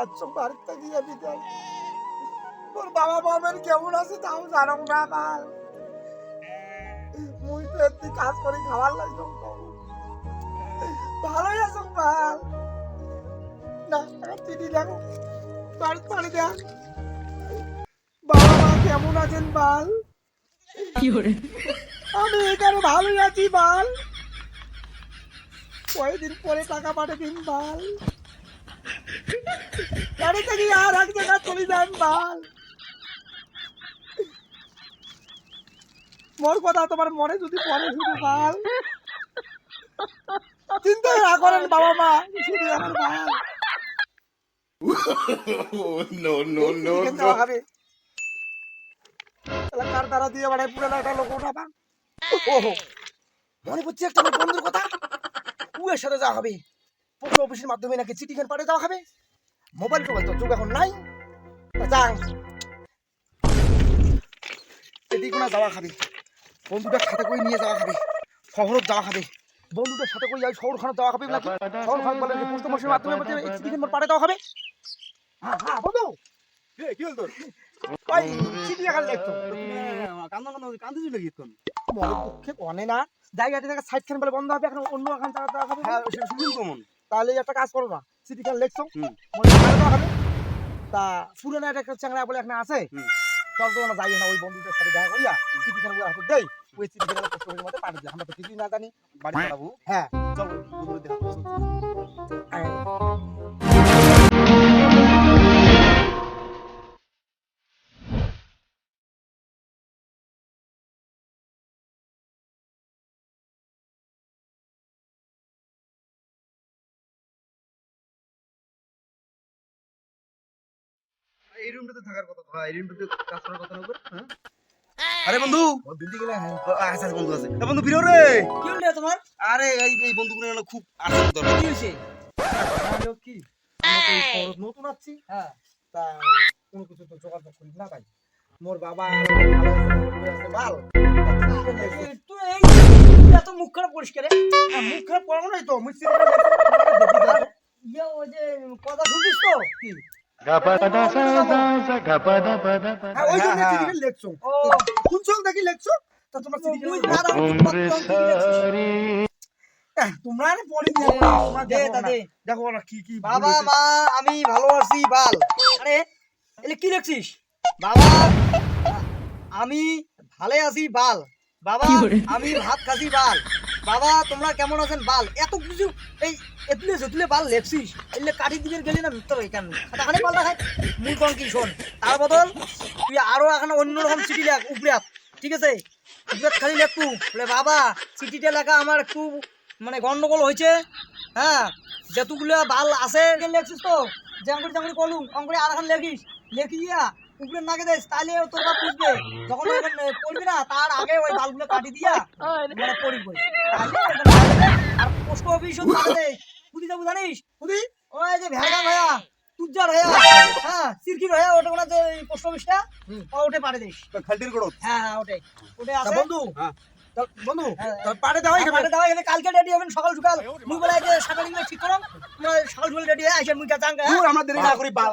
লেখছো বাড়িতে গিয়ে বিদায়। তোর বাবা মামের কেমন আছে? তাও জানো না বাল। মুই তো একটি কাজ করে খাওয়ার লাগলাম তো ভালোই আছো বাল। না চিঠি দেখো বাড়িতে পানি দেখ বাবা মা কেমন আছেন বাল? আমি এখানে ভালোই আছি বাল। কয়েকদিন পরে টাকা পাঠাবেন বাল। বাড়ি থেকে আর এক জায়গায় চলে যান বাল মোর কথা তোমার মনে যদি পড়ে শুধু বাল চিন্তা না করেন বাবা মা শুধু আমার বাল হবে কার দ্বারা দিয়ে বাড়ায় পুরো একটা লোক উঠাবা ওহো মনে পড়ছে একটা বন্ধুর কথা উয়ের সাথে যাওয়া হবে পোস্ট অফিসের মাধ্যমে নাকি চিঠি খান পাঠিয়ে দেওয়া হবে? মোবাইল টোবাইল তো যোগ এখন নাই। যাওয়া খাবে। সাথে করে নিয়ে যাওয়া শহরত যাওয়া বন্ধুদের সাথে করে যাই শহরখানে হবে নাকি? শহরখান বলে পোস্ট অফিসের মাধ্যমে চিঠি খান পাঠিয়ে দেওয়া হবে? হ্যাঁ হ্যাঁ বন্ধু। কনে না। জায়গাটি সাইড খান বলে বন্ধ হবে, এখন অন্য এখন চালাতে হবে। হ্যাঁ তাহলে একটা কাজ করো না সিটি খান লিখছো হবে তা পুরনো একটা চ্যাংরা বলে এখানে আছে। চল তো যাই না ওই বন্ধুদের সাথে দেখা করিয়া সিটি খেলা হাতে দেই ওই সিটি খেলা মধ্যে পাঠিয়ে দিই আমরা তো কিছুই না জানি বাড়ি পাঠাবো হ্যাঁ চল বন্ধুরে দেখা এই রুমটাতে থাকার কথা তো এই রুমটাতে কাজ করার কথা না হ্যাঁ? আরে বন্ধু! দিদি গেলে হ্যাঁ আচ্ছা আচ্ছা, বন্ধু আছে। এ, বন্ধু বিরো রে! কি হলো তোমার? আরে এই এই বন্ধুগুলো খুব আনন্দ দরকার। কি হ্যালো কি? নতুন আছি। হ্যাঁ। তা কোনো কিছু তো যোগাযোগ করি না ভাই। মোর বাবা ভালো আছে, বাল। তুই এই এত মুখ খারাপ পরিষ্কার হ্যাঁ, মুখ খারাপ পড়াবো নাই তো? মুখ ইয়ে ওই যে কথা শুনছিস তো? কি? বাবা মা আমি ভালো আছি বাল আরে এলে কি লিখছিস বাবা আমি ভালো আছি বাল বাবা আমি ভাত খাসি বাল। বাবা, তোমরা কেমন আছেন? বাল, এত কিছু, এই এতলে যেতুলে বাল লেখছিস এলে কাঠি দিকে গেলি না তো এখান খাটাখানি বাল দেখায়। মূল কন কি, শোন, তার বদল তুই আরও এখন অন্যরকম চিঠি লেখ, উপরে ঠিক আছে? উপরে খালি লেখু বলে, বাবা চিঠিটা লেখা আমার একটু মানে গন্ডগোল হয়েছে হ্যাঁ? যেতুগুলো বাল আছে লেখছিস তো? জাঙ্গুরি জাঙ্গুরি কলু অঙ্কুরে আর এখন লেখিস। লেখিয়া উপরে নাকে দেয় তাহলে তোর বাপ বুঝবে যখন পড়বি না তার আগে ওই বালগুলো কাটি দিয়া মানে পড়িব। তাহলে। আর পোস্ট অফিস কাটে দেয় বুঝি যাব জানিস? বুঝি ওই যে ভেড়া ভাইয়া তুজ্জার ভাইয়া হ্যাঁ সিরকি ভাইয়া ওটা যে পোস্ট অফিসটা? ও ওঠে পারে দিস। খালটির গড়ত হ্যাঁ হ্যাঁ ওটাই। ওটাই আছে। বন্ধু হ্যাঁ। বন্ধু হ্যাঁ। পাড়ে দেওয়াই হ্যাঁ, এখানে। কালকে রেডি হবেন সকাল সকাল। মুই বলে যে সকাল ঠিক করো। সকাল সকাল রেডি হয়ে আসেন মুই যা আমরা দেরি না করি বাল।